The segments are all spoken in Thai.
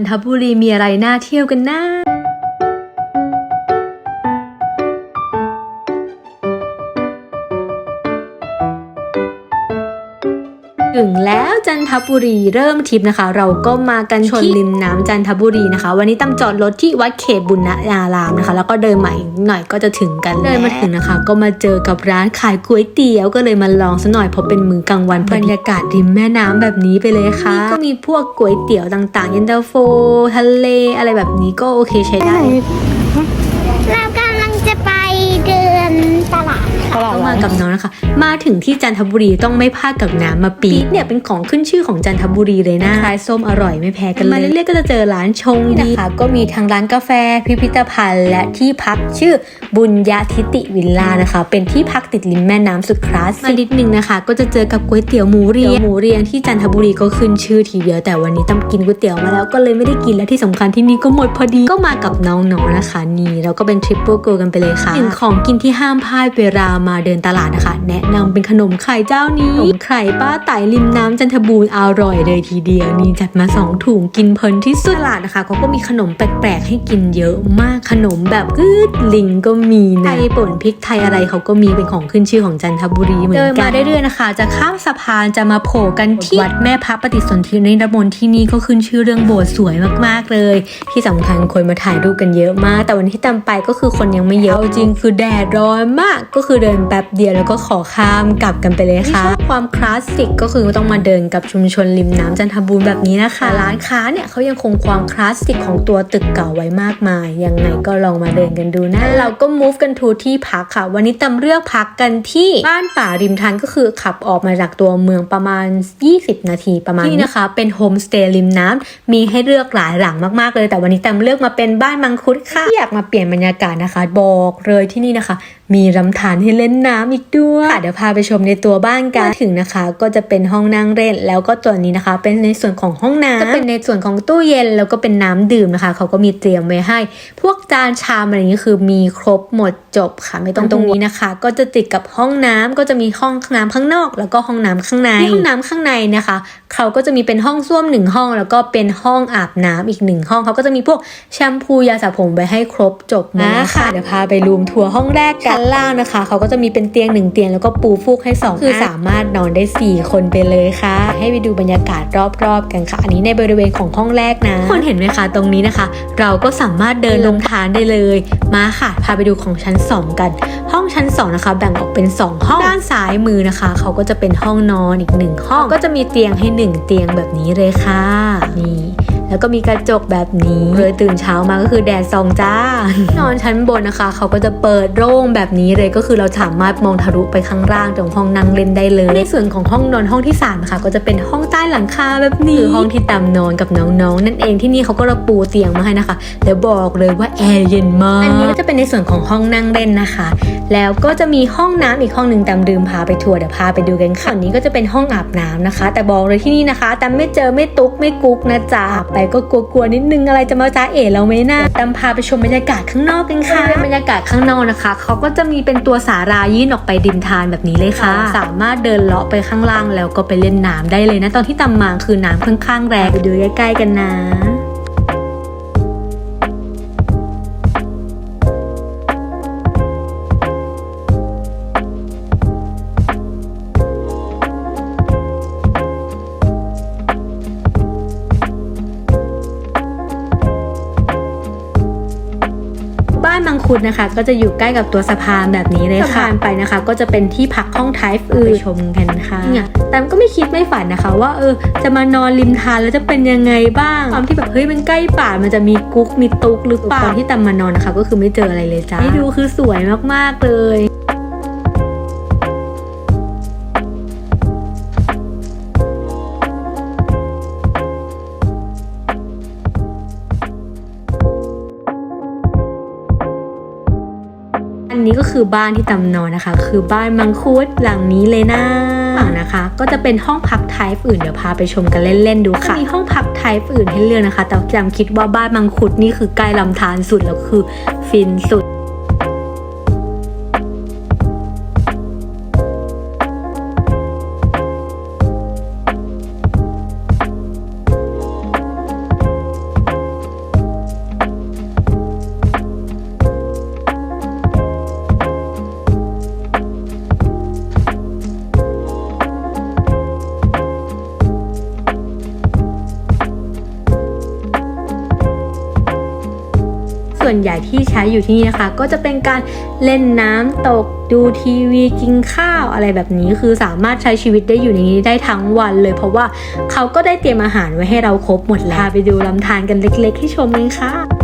นทบุรีมีอะไรน่าเที่ยวกันนะ ถึงแล้วจันทบุรีเริ่มทริปนะคะ เราก็มากันชนริมน้ำจันทบุรีนะคะ วันนี้ตั้มจอดรถที่วัดเขตบุญนารามนะคะ แล้วก็เดินมาอีกหน่อยก็จะถึงกันเดินมาถึงนะคะ ก็มาเจอกับร้านขายก๋วยเตี๋ยวก็เลยมาลองซะหน่อยเพราะเป็นมื้อกลางวันบรรยากาศริมแม่น้ำแบบนี้ไปเลยค่ะก็มีพวกก๋วยเตี๋ยวต่างๆเย็นตาโฟทะเลอะไรแบบนี้ก็โอเคใช้ได้เรากำลังจะไปเดินตลาด ต้องมากับน้องนะคะ มาถึงที่จันทบุรีต้องไม่พลาดกับน้ำมาปี๊ดเนี่ยเป็นของขึ้นชื่อของจันทบุรีเลยนะคล้ายส้มอร่อยไม่แพ้กันเลยมาเรื่อยๆก็จะเจอร้านชงดีนะคะ ก็มีทั้งร้านกาแฟพิพิธภัณฑ์ และที่พักชื่อบุญญาทิติวิลล่านะคะ เป็นที่พักติดริมแม่น้ำสุดคลาสสิกมานิดนึงนะคะ ก็จะเจอกับก๋วยเตี๋ยวหมูเรียงหมูเรียงที่จันทบุรีก็ขึ้นชื่อทีเดียวแต่วันนี้ต้องกินก๋วยเตี๋ยวมาแล้วก็เลยไม่ได้กินและที่สำคัญที่นี่ก็หมดพอดีก็มากับน้องๆนะคะนี่เราก็เป็นทริปเปิลโกกันไปเลยค่ะหนึ่งของกินที่ห้ามพลาดเวลามาเดินตลาดนะคะ แนะนำเป็นขนมไข่เจ้านี้ขนมไข่ป้าไต่ริมน้ำจันทบูรณ์อร่อยเลยทีเดียว นี่จัดมาสองถุงกินเพลินที่สุดตลาดนะคะเขาก็มีขนมแปลกๆ ให้กินเยอะมากขนมแบบอืดลิงก็มีนะไทยป่นพริกไทยอะไรเขาก็มีเป็นของขึ้นชื่อของจันทบุรีเหมือนกันเดินมาเรื่อยๆนะคะ จะข้ามสะพานจะมาโผล่กันที่วัดแม่พระปฏิสนธิในระมนที่นี่ก็ขึ้นชื่อเรื่องโบสถ์สวยมากๆเลย ที่สำคัญคนมาถ่ายรูปกันเยอะมาก แต่วันที่ตามไปก็คือคนยังไม่เยอะเอาจริงคือแดดร้อนมากก็คือเดินแป๊บเดียวแล้วก็ขอข้ามกลับกันไปเลยค่ะ ความคลาสสิกก็คือต้องมาเดินกับชุมชนริมน้ำจันทบูรณ์แบบนี้นะคะ ร้านค้าเนี่ยเขายังคงความคลาสสิกของตัวตึกเก่าไว้มากมาย ยังไงก็ลองมาเดินกันดูนะเราก็ move กันทูที่พักค่ะ วันนี้ตำเลือกพักกันที่บ้านป่าริมทานก็คือขับออกมาจากตัวเมืองประมาณ 20 นาทีประมาณนี้นะคะ เป็นโฮมสเตย์ริมน้ำมีให้เลือกหลายหลังมากๆเลย แต่วันนี้ตำเลือกมาเป็นบ้านมังคุดค่ะที่อยากมาเปลี่ยนบรรยากาศนะคะ บอกเลยที่นี่นะคะ มีลำธารให้เล่นน้ำอีกด้วยค่ะเดี๋ยวพาไปชมในตัวบ้านกันมาถึงนะคะ ก็จะเป็นห้องนั่งเล่น แล้วก็ตัวนี้นะคะ เป็นในส่วนของห้องน้ำจะเป็นในส่วนของตู้เย็นแล้วก็เป็นน้ำดื่มนะคะ เขาก็มีเตรียมไว้ให้ พวกจานชามอะไรอย่างนี้คือมีครบหมดจบค่ะ ไม่ต้องตรงนี้นะคะ ก็จะติดกับห้องน้ำก็จะมีห้องน้ำข้างนอก แล้วก็ห้องน้ำข้างในห้องน้ำข้างในนะคะ เขาก็จะมีเป็นห้องส้วมหนึ่งห้อง แล้วก็เป็นห้องอาบน้ำอีกหนึ่งห้องเขาก็จะมีพวกแชมพูยาสระผมไว้ให้ครบจบนะค่ะเดี๋ยวพาไปรูมทัวร์ห้องแรกกันล่างนะคะ เขาก็จะมีเป็นเตียงหนึ่งเตียงแล้วก็ปูฟูกให้สองคือสามารถนอนได้ 4 คนไปเลยค่ะ ให้ไปดูบรรยากาศรอบๆกันค่ะ อันนี้ในบริเวณของห้องแรกนะคนเห็นไหมคะตรงนี้นะคะ เราก็สามารถเดินลงทานได้เลย มาค่ะ พาไปดูของชั้น 2 กัน ห้องชั้น 2 นะคะ แบ่งออกเป็น 2 ห้อง ด้านซ้ายมือนะคะ เขาก็จะเป็นห้องนอนอีกหนึ่งห้อง ก็จะมีเตียงให้ 1 เตียงแบบนี้เลยค่ะ นี่ แล้วก็มีกระจกแบบนี้เลยตื่นเช้ามาก็คือแดดส่องจ้านอนชั้นบนนะคะ เขาก็จะเปิดโล่งแบบนี้เลยก็คือเราสามารถมองทะลุไปข้างล่างตรงห้องนั่งเล่นได้เลย ในส่วนของห้องนอนห้องที่3นะคะก็จะเป็นห้องใต้หลังคาแบบนี้คือห้องที่ตามนอนกับน้องๆ นั่นเองที่นี่เขาก็ระปูเตียงมาให้นะคะแล้วบอกเลยว่าแอร์เย็นมากอันนี้ก็จะเป็นในส่วนของห้องนั่งเล่นนะคะ แล้วก็จะมีห้องน้ำอีกห้องหนึ่งตามดื่มพาไปทัวร์เดี๋ยวพาไปดูกันค่ะอันนี้ก็จะเป็นห้องอาบน้ำนะคะ แต่บอกเลยที่นี่นะคะแต่ไม่เจอไม่ตุกไม่กุ๊กนะจ๊ะไปก็กลัวๆนิดนึงอะไรจะมาจ้าเอ๋เราไหมนะตามพาไปชมบรรยากาศข้างนอกกันค่ะบรรยากาศข้างนอกนะคะเขาก็จะมีเป็นตัวสารายื่นออกไปดิมทานแบบนี้เลยค่ะ สามารถเดินเลาะไปข้างล่างแล้วก็ไปเล่นน้ำได้เลยนะ ตอนที่ตามมาคือน้ำค่อนข้างแรงไปดูใกล้ๆกันนะ บ้านมังคุดนะคะ ก็จะอยู่ใกล้กับตัวสะพานแบบนี้เลยค่ะสะพานไปนะคะ ก็จะเป็นที่พักห้องไทฟ์อื่นชมกันค่ะเนี่ยแต่ก็ไม่คิดไม่ฝันนะคะ ว่าเออจะมานอนริมทานแล้วจะเป็นยังไงบ้างความที่แบบเฮ้ยมันใกล้ป่ามันจะมีกุ๊กมีตุกหรือเปล่าตอนที่ตามมานอนนะคะ ก็คือไม่เจออะไรเลยจ้าให้ดูคือสวยมากๆเลย อันนี้ก็คือบ้านที่ตำนอนนะคะ คือบ้านมังคุดหลังนี้เลยนะฝั่งนะคะ ก็จะเป็นห้องพักไทป์อื่นเดี๋ยวพาไปชมกันเล่นๆดูค่ะมีห้องพักไทป์อื่นให้เลือกนะคะ แต่จำคิดว่าบ้านมังคุดนี่คือใกล้ลำธารสุดแล้วคือฟินสุด วนใหญ่ที่ใช้อยู่ที่นี่นะคะ ก็จะเป็นการเล่นน้ำตกดูทีวีกินข้าวอะไรแบบนี้คือสามารถใช้ชีวิตได้อยู่ในนี้ได้ทั้งวันเลย เพราะว่าเขาก็ได้เตรียมอาหารไว้ให้เราครบหมดแล้วไปดูลำธารกันเล็กๆให้ชมกันค่ะ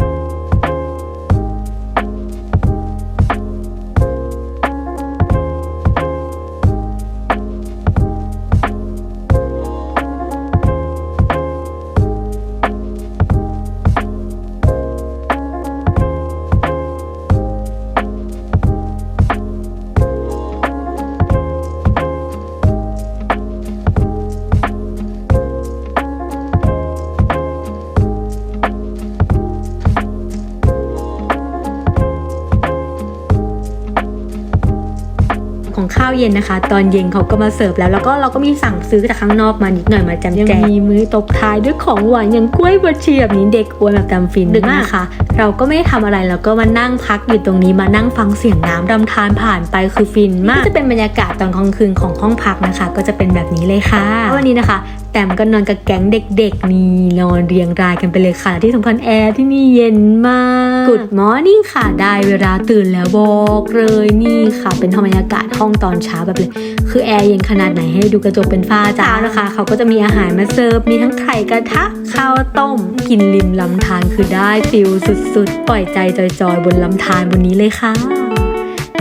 เย็นนะคะ ตอนเย็นเขาก็มาเสิร์ฟแล้ว แล้วก็เราก็มีสั่งซื้อจากข้างนอกมานิดหน่อยมาจำแจงมีมื้อตบท้ายด้วยของหวานอย่างกล้วยบดชีแบบนี้เด็กอ้วนแบบจำฟินดึกมากค่ะ เราก็ไม่ได้ทำอะไรแล้วก็มานั่งพักอยู่ตรงนี้มานั่งฟังเสียงน้ำรำธารผ่านไปคือฟินมากจะเป็นบรรยากาศตอนกลางคืนของห้องพักนะคะ ก็จะเป็นแบบนี้เลยค่ะวันนี้นะคะแต้มก็นอนกับแก๊งเด็กๆ นี่นอนเรียงรายกันไปเลยค่ะ ที่สำคัญแอร์ที่นี่เย็นมาก Good Morning ค่ะ ได้เวลาตื่นแล้วบอกเลยนี่ค่ะ เป็นธรรยากาศห้องตอนเช้าแบบเลย คือแอร์เย็นขนาดไหนให้ดูกระจกเป็นฝ้าจ้านะคะ เขาก็จะมีอาหารมาเสิร์ฟ มีทั้งไข่กระทะ ข้าวต้ม กินริมลำธารคือได้ฟิลสุดๆ ปล่อยใจจอยๆ บนลำธารบนนี้เลยค่ะ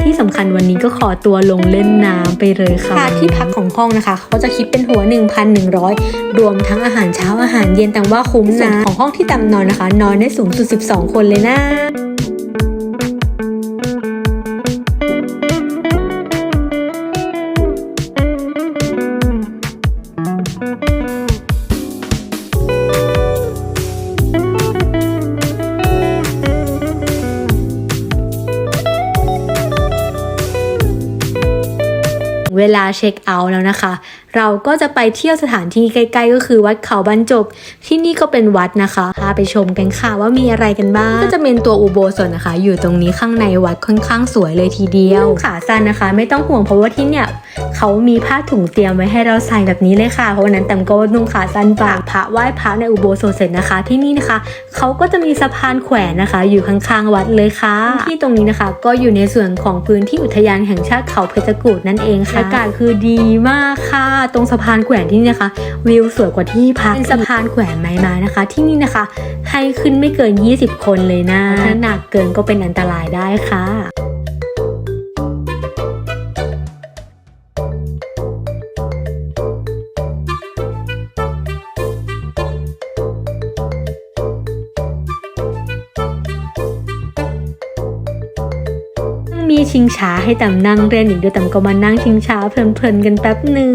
ที่สำคัญวันนี้ก็ขอตัวลงเล่นน้ำไปเลยค่ะค่าที่พักของห้องนะคะเขาจะคิดเป็นหัว 1,100 รวมทั้งอาหารเช้าอาหารเย็นแต่ว่าคุ้มนะของห้องที่ตำนอนนะคะ นอนได้สูงสุด 12 คนเลยนะ เวลาเช็คเอาท์แล้วนะคะ เราก็จะไปเที่ยวสถานที่ใกล้ ๆ ก็คือวัดเขาบรรจบ ที่นี่ก็เป็นวัดนะคะพาไปชมกันค่ะว่ามีอะไรกันบ้าง ก็จะเป็นตัวอุโบสถนะคะ อยู่ตรงนี้ข้างในวัดค่อนข้างสวยเลยทีเดียวขาสั้นนะคะ ไม่ต้องห่วงเพราะว่าที่เนี่ยเขามีผ้าถุงเตรียมไว้ให้เราใส่แบบนี้เลยค่ะ เพราะวันนั้นแต้มก็นุ่งขาสั้นปากพระไหว้พระในอุโบสถเสร็จนะคะ ที่นี่นะคะเขาก็จะมีสะพานแขวนนะคะ อยู่ข้างๆวัดเลยค่ะ ที่ตรงนี้นะคะ ก็อยู่ในส่วนของพื้นที่อุทยานแห่งชาติเขาเพชรกูฏนั่นเองค่ะอากาศคือดีมากค่ะตรงสะพานแขวนที่นี่นะคะ วิวสวยกว่าที่พักเป็นสะพานแขวนไม้มานะคะ ที่นี่นะคะ ให้ขึ้นไม่เกิน 20 คนเลยนะถ้าหนักเกินก็เป็นอันตรายได้ค่ะมีชิงช้าให้ต่ำนั่งเล่นอีกด้วยต่ำก็มานั่งชิงช้าเพลินๆกันแป๊บหนึ่ง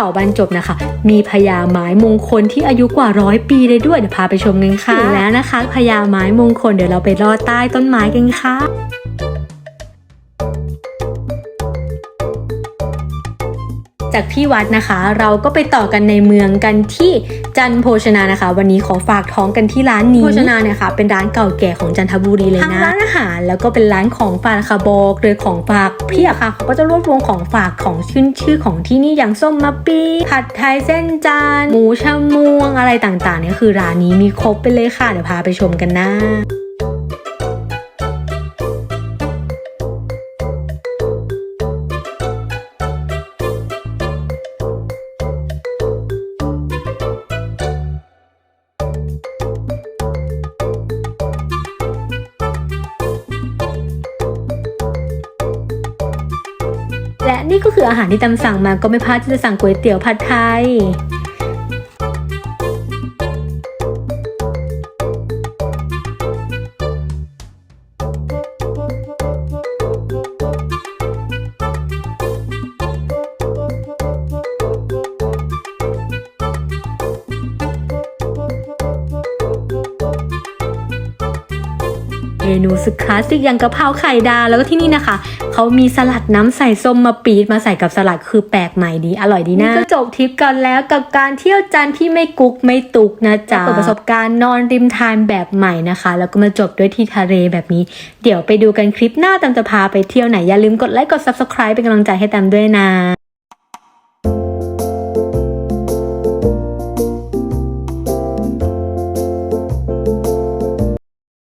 เขาบรรจบนะคะ มีพญาไม้มงคลที่อายุกว่าร้อยปีเลยด้วยเดี๋ยวพาไปชมกันค่ะถึงแล้วนะคะพญาไม้มงคลเดี๋ยวเราไปรอดใต้ต้นไม้กันค่ะจากที่วัดนะคะ เราก็ไปต่อกันในเมืองกันที่ จันทร์โภชนานะคะ วันนี้ขอฝากท้องกันที่ร้านนี้โภชนาเนี่ยค่ะเป็นร้านเก่าแก่ของจันทบุรีเลยนะทั้งร้านอาหารแล้วก็เป็นร้านของฝากนะคะบอกเลยของฝากเพียบค่ะเขาก็จะรวบรวมของฝากของชื่นชื่อของที่นี่อย่างส้มมะปีผัดไทยเส้นจานหมูชะมวงอะไรต่างๆเนี่ยคือร้านนี้มีครบไปเลยค่ะเดี๋ยวพาไปชมกันนะ นี่ก็คืออาหารที่ตามสั่งมาก็ไม่พลาดที่จะสั่งก๋วยเตี๋ยวผัดไทย เมนูสุดคลาสสิกอย่างกะเพราไข่ดาวแล้วก็ที่นี่นะคะ เขามีสลัดน้ำใส่ส้มมาปี๊ดมาใส่กับสลัดคือแปลกใหม่ดีอร่อยดีนะก็จบทริปกันแล้วกับการเที่ยวจันทร์ที่ไม่กุกไม่ตุกนะจ๊ะเปิดประสบการณ์นอนริมทานแบบใหม่นะคะ แล้วก็มาจบด้วยที่ทะเลแบบนี้ เดี๋ยวไปดูกันคลิปหน้าตามจะพาไปเที่ยวไหนอย่าลืมกดไลค์กด subscribe เป็นกำลังใจให้ตามด้วยนะ